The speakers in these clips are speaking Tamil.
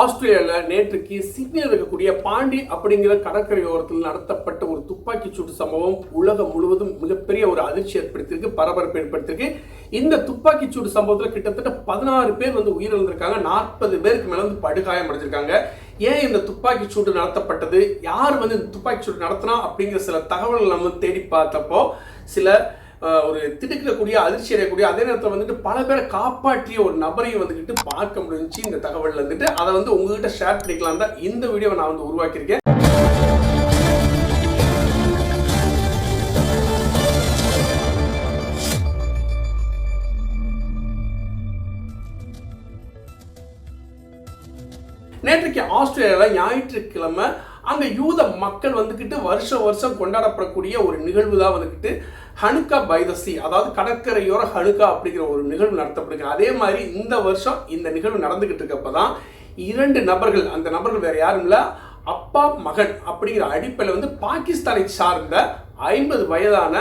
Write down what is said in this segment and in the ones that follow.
ஆஸ்திரேலியாவில் நேற்றுக்கு சிட்னியில் இருக்கக்கூடிய பாண்டி அப்படிங்கிற கடற்கரையோரத்தில் நடத்தப்பட்ட ஒரு துப்பாக்கி சூட்டு சம்பவம் உலகம் முழுவதும் மிகப்பெரிய ஒரு அதிர்ச்சி ஏற்படுத்தியிருக்கு பரபரப்பு ஏற்படுத்தியிருக்கு. இந்த துப்பாக்கி சூடு சம்பவத்தில் கிட்டத்தட்ட பதினாறு பேர் வந்து உயிரிழந்திருக்காங்க நாற்பது பேருக்கு மேலே வந்து படுகாயம் அடைஞ்சிருக்காங்க. ஏன் இந்த துப்பாக்கி சூடு நடத்தப்பட்டது? யார் வந்து இந்த துப்பாக்கி சூடு நடத்தினா? அப்படிங்கிற சில தகவல்கள் நம்ம தேடி பார்த்தப்போ சில ஒரு திடுக்கிடக்கூடிய அதிர்ச்சி அடையக்கூடிய அதே நேரத்தில் வந்துட்டு பல பேரை காப்பாற்றிய ஒரு நபரையும் வந்துக்கிட்டு பார்க்க முடிஞ்சு இந்த தகவல் வந்துட்டு. அதை வந்து உங்ககிட்ட ஷேர் பண்ணிக்கலாம் தான் இந்த வீடியோவை நான் வந்து உருவாக்கியிருக்கேன். நேற்றைக்கு ஆஸ்திரேலியாவில் ஞாயிற்றுக்கிழமை அங்கே யூத மக்கள் வந்துக்கிட்டு வருஷம் வருஷம் கொண்டாடப்படக்கூடிய ஒரு நிகழ்வு தான் வந்துக்கிட்டு ஹனுக்கா பைதசி அதாவது கடற்கரையோர ஹனுக்கா அப்படிங்கிற ஒரு நிகழ்வு நடத்தப்படுங்க அதே மாதிரி இந்த வருஷம் இந்த நிகழ்வு நடந்துக்கிட்டு இருக்கப்ப தான் இரண்டு நபர்கள் அந்த நபர்கள் வேறு யாரும் இல்லை அப்பா மகன் அப்படிங்கிற அடிப்படையில் வந்து பாகிஸ்தானை சார்ந்த ஐம்பது வயதான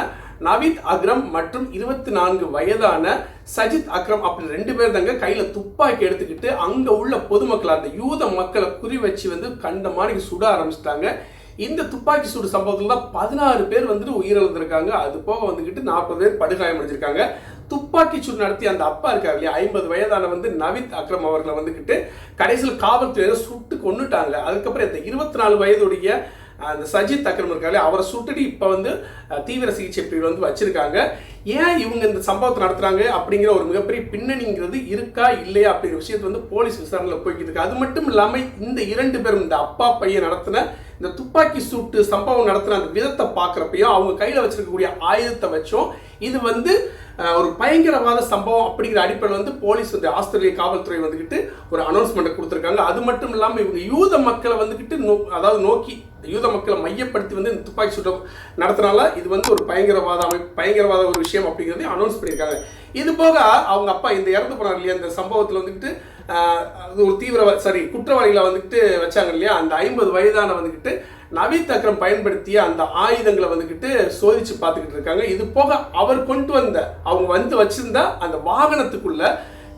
நவீத் அக்ரம் மற்றும் இருபத்தி நான்கு வயதான சஜித் அக்ரம் அப்படி ரெண்டு பேர் தாங்க கையில துப்பாக்கி எடுத்துக்கிட்டு அங்க உள்ள பொதுமக்கள் அந்த யூத மக்களை குறி வச்சு வந்து கண்ட மாதிரி சுட ஆரம்பிச்சிட்டாங்க. இந்த துப்பாக்கி சூடு சம்பவத்தில் தான் பதினாறு பேர் வந்துட்டு உயிரிழந்திருக்காங்க. அது போக வந்துக்கிட்டு நாற்பது பேர் படுகாயம் அடைஞ்சிருக்காங்க. துப்பாக்கி சூடு நடத்தி அந்த அப்பா இருக்கார் இல்லையா ஐம்பது வயதான வந்து நவீத் அக்ரம் அவர்களை வந்துக்கிட்டு கடைசியில் காவல்துறையினர் சுட்டு கொன்னுட்டாங்க. அதுக்கப்புறம் இந்த இருபத்தி நாலு வயதுடைய அந்த சஜித் அக்ரம் இருக்காங்களே அவரை சுட்டுட்டு இப்போ வந்து தீவிர சிகிச்சை பிரிவில் வந்து வச்சுருக்காங்க. ஏன் இவங்க இந்த சம்பவத்தை நடத்துகிறாங்க அப்படிங்கிற ஒரு மிகப்பெரிய பின்னணிங்கிறது இருக்கா இல்லையா அப்படிங்கிற விஷயத்தை வந்து போலீஸ் விசாரணையில் போய்கிட்டு இருக்கு. அது மட்டும் இல்லாமல் இந்த இரண்டு பேரும் இந்த அப்பா பையன் நடத்தின இந்த துப்பாக்கி சூட்டு சம்பவம் நடத்துகிற அந்த விதத்தை பார்க்குறப்பையும் அவங்க கையில் வச்சிருக்கக்கூடிய ஆயுதத்தை வச்சும் இது வந்து ஒரு பயங்கரவாத சம்பவம் அப்படிங்கிற அடிப்படையில் வந்து போலீஸ் வந்து ஆஸ்திரேலிய காவல்துறை வந்துக்கிட்டு ஒரு அனௌன்ஸ்மெண்ட்டை கொடுத்துருக்காங்க. அது மட்டும் இல்லாமல் இவங்க யூத மக்களை வந்துக்கிட்டு நோ அதாவது நோக்கி யூத மக்களை மையப்படுத்தி வந்து இந்த துப்பாக்கி சூட்டம் நடத்தினால இது வந்து ஒரு பயங்கரவாத அமைப்பு பயங்கரவாத ஒரு விஷயம் அப்படிங்கிறதையும் அனௌன்ஸ் பண்ணியிருக்காங்க. இது போக அவங்க அப்பா இந்த இறந்து போனார் இல்லையா? இந்த சம்பவத்தில் வந்துக்கிட்டு அது ஒரு தீவிர சாரி குற்றவாளிகளை வந்துட்டு வச்சாங்க இல்லையா? அந்த ஐம்பது வயதான வந்துக்கிட்டு நவீத் அக்ரம் பயன்படுத்திய அந்த ஆயுதங்களை வந்துக்கிட்டு சோதிச்சு பார்த்துக்கிட்டு இருக்காங்க. இது போக அவர் கொண்டு வந்த அவங்க வந்து வச்சிருந்த அந்த வாகனத்துக்குள்ள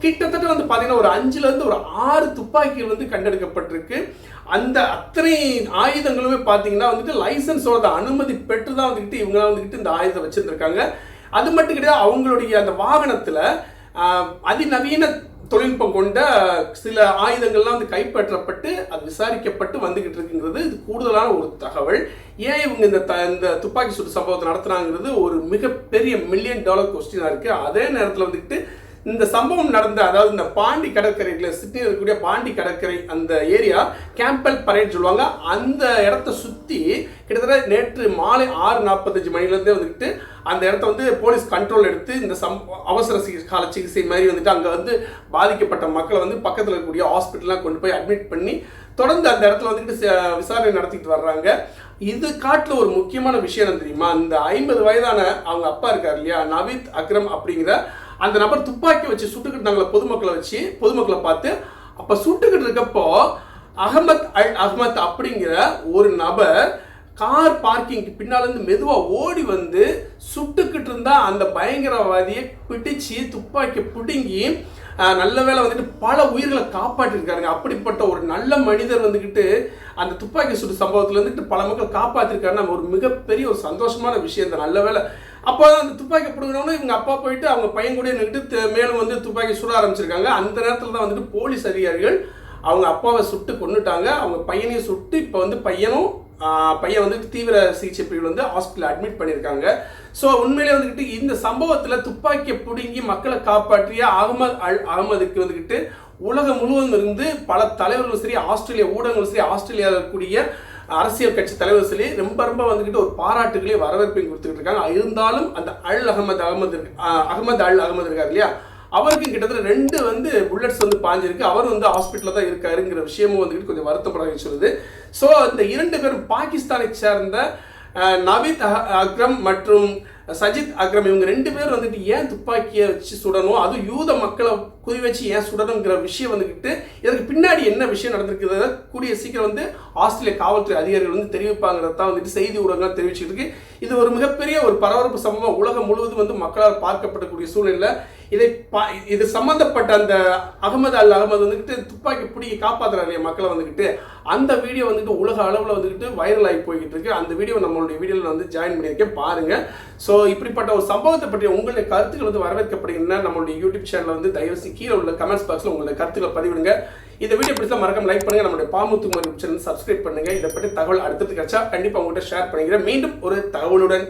கிட்டத்தட்ட வந்து பார்த்தீங்கன்னா ஒரு அஞ்சுலேருந்து ஒரு ஆறு துப்பாக்கிகள் வந்து கண்டெடுக்கப்பட்டிருக்கு. அந்த அத்தனை ஆயுதங்களுமே பார்த்தீங்கன்னா வந்துட்டு லைசன்ஸோட அனுமதி பெற்று தான் வந்துக்கிட்டு இவங்களாம் வந்துக்கிட்டு இந்த ஆயுதம் வச்சுருந்துருக்காங்க. அது மட்டும் கிடையாது அவங்களுடைய அந்த வாகனத்தில் அதிநவீன தொழில்நுட்பம் கொண்ட சில ஆயுதங்கள்லாம் வந்து கைப்பற்றப்பட்டு அது விசாரிக்கப்பட்டு வந்துகிட்டு இருக்குங்கிறது இது கூடுதலான ஒரு தகவல். ஏன் இவங்க இந்த த இந்த துப்பாக்கி சூடு சம்பவத்தை நடத்துனாங்கிறது ஒரு மிகப்பெரிய மில்லியன் டாலர் கொஸ்டினாக இருக்குது அதே நேரத்தில் வந்துக்கிட்டு இந்த சம்பவம் நடந்த அதாவது இந்த பாண்டி கடற்கரையில் சிட்டியில் இருக்கக்கூடிய பாண்டி கடற்கரை அந்த ஏரியா கேம்பல் பரேட் சொல்லுவாங்க. அந்த இடத்த சுற்றி கிட்டத்தட்ட நேற்று மாலை ஆறு நாற்பத்தஞ்சு மணிலேருந்தே வந்துக்கிட்டு அந்த இடத்த வந்து போலீஸ் கண்ட்ரோல் எடுத்து இந்த சம் அவசர சிகிச்சை கால சிகிச்சை மாதிரி வந்துட்டு அங்கே வந்து பாதிக்கப்பட்ட மக்களை வந்து பக்கத்தில் இருக்கக்கூடிய ஹாஸ்பிட்டல்லாம் கொண்டு போய் அட்மிட் பண்ணி தொடர்ந்து அந்த இடத்துல வந்துட்டு விசாரணை நடத்திட்டு வர்றாங்க. இது காட்டில் ஒரு முக்கியமான விஷயம் என்ன தெரியுமா? இந்த ஐம்பது வயதான அவங்க அப்பா இருக்கார் இல்லையா? நவீத் அக்ரம் அப்படிங்கிற அந்த நபர் துப்பாக்கி வச்சு சுட்டுக்கிட்டு இருந்தாங்களே பொதுமக்களை வச்சு பொதுமக்களை பார்த்து அப்போ சுட்டுக்கிட்டு இருக்கப்போ அகமத் அல் அகமத் அப்படிங்கிற ஒரு நபர் கார் பார்க்கிங்க்கு பின்னாலேருந்து மெதுவாக ஓடி வந்து சுட்டுக்கிட்டு இருந்தால் அந்த பயங்கரவாதியை பிடிச்சு துப்பாக்கி பிடுங்கி நல்ல வேளை வந்துட்டு பல உயிர்களை காப்பாற்றிருக்காருங்க. அப்படிப்பட்ட ஒரு நல்ல மனிதர் வந்துக்கிட்டு அந்த துப்பாக்கி சுட்டு சம்பவத்தில் இருந்துட்டு பல மக்கள் காப்பாற்றிருக்காருன்னா ஒரு மிகப்பெரிய ஒரு சந்தோஷமான விஷயம். இந்த நல்ல வேளை அப்போ அந்த துப்பாக்கி பிடுங்கினோன்னு இவங்க அப்பா போயிட்டு அவங்க பையன் கூட நின்றுட்டு மேலும் வந்து துப்பாக்கி சுட ஆரம்பிச்சிருக்காங்க. அந்த நேரத்தில் தான் வந்துட்டு போலீஸ் அதிகாரிகள் அவங்க அப்பாவை சுட்டு கொன்னுட்டாங்க. அவங்க பையனையும் சுட்டு இப்போ வந்து பையனும் பையன் வந்து தீவிர சிகிச்சை பிரிவில் வந்து ஹாஸ்பிட்டலில் அட்மிட் பண்ணியிருக்காங்க. ஸோ உண்மையிலே வந்துக்கிட்டு இந்த சம்பவத்தில் துப்பாக்கியை பிடுங்கி மக்களை காப்பாற்றிய அகமது அல் அகமதுக்கு வந்துக்கிட்டு உலகம் முழுவதும் இருந்து பல தலைவர்களும் சரி ஆஸ்திரேலிய ஊடகங்களும் சரி ஆஸ்திரேலியாவில் இருக்கக்கூடிய அரசியல் கட்சி தலைவர் சொல்லி ரொம்ப ரொம்ப வந்துக்கிட்டு ஒரு பாராட்டுகளையும் வரவேற்பையும் கொடுத்துக்கிட்டு இருக்காங்க. இருந்தாலும் அந்த அல் அகமது அகமது அகமது அல் அகமது இருக்கார் இல்லையா? அவருக்கும் கிட்டத்தட்ட ரெண்டு வந்து புல்லட்ஸ் வந்து பாஞ்சிருக்கு. அவர் வந்து ஹாஸ்பிட்டலில் தான் இருக்காருங்கிற விஷயமும் வந்துக்கிட்டு கொஞ்சம் வருத்தப்பட சொல்லுது. ஸோ இந்த இரண்டு பேரும் பாகிஸ்தானை சேர்ந்த நவீத் அக்ரம் மற்றும் சஜித் அக்ரம் இவங்க ரெண்டு பேரும் வந்துட்டு ஏன் துப்பாக்கியை வச்சு சுடணும்? அதுவும் யூத மக்களை குறி வச்சு ஏன் சுடணுங்கிற விஷயம் வந்துக்கிட்டு இதற்கு பின்னாடி என்ன விஷயம் நடந்திருக்கிறத கூடிய சீக்கிரம் வந்து ஆஸ்திரேலிய காவல்துறை அதிகாரிகள் வந்து தெரிவிப்பாங்கிறத தான் வந்துட்டு செய்தி ஊடகங்கள் தெரிவிச்சுட்டு இருக்கு. இது ஒரு மிகப்பெரிய ஒரு பரபரப்பு சம்பவம். உலகம் முழுவதும் வந்து மக்களால் பார்க்கப்படக்கூடிய சூழ்நிலை இதை பா- இது சம்மந்தப்பட்ட அந்த அகமது அல் அகமது வந்துக்கிட்டு துப்பாக்கி பிடிக்க காப்பாற்றுறாரு மக்களை வந்துக்கிட்டு அந்த வீடியோ வந்துட்டு உலக அளவில் வந்துக்கிட்டு வைரல் ஆகி போய்கிட்டு இருக்கு அந்த வீடியோ நம்மளுடைய வீடியோவில் வந்து ஜாயின் பண்ணியிருக்கேன் பாருங்கள் ஸோ இப்படிப்பட்ட ஒரு சம்பவத்தை பற்றி உங்களுடைய கருத்துக்கள் வந்து வரவேற்கப்படுகின்றன நம்மளுடைய யூடியூப் சேனலில் வந்து. தயவு கீழே உள்ள கமெண்ட்ஸ் பாக்ஸில் உங்களுடைய கருத்துக்களை பதிவிடுங்க. இந்த வீடியோ பிடிச்சா மறக்காம லைக் பண்ணுங்க. நம்மளுடைய பாமுத்து சேனல் சப்ஸ்கிரைப் பண்ணுங்க. இதை பற்றி தகவல் அடுத்தது கிடைச்சா கண்டிப்பாக உங்கள்கிட்ட ஷேர் பண்ணிக்கிறேன். மீண்டும் ஒரு தகவலுடன்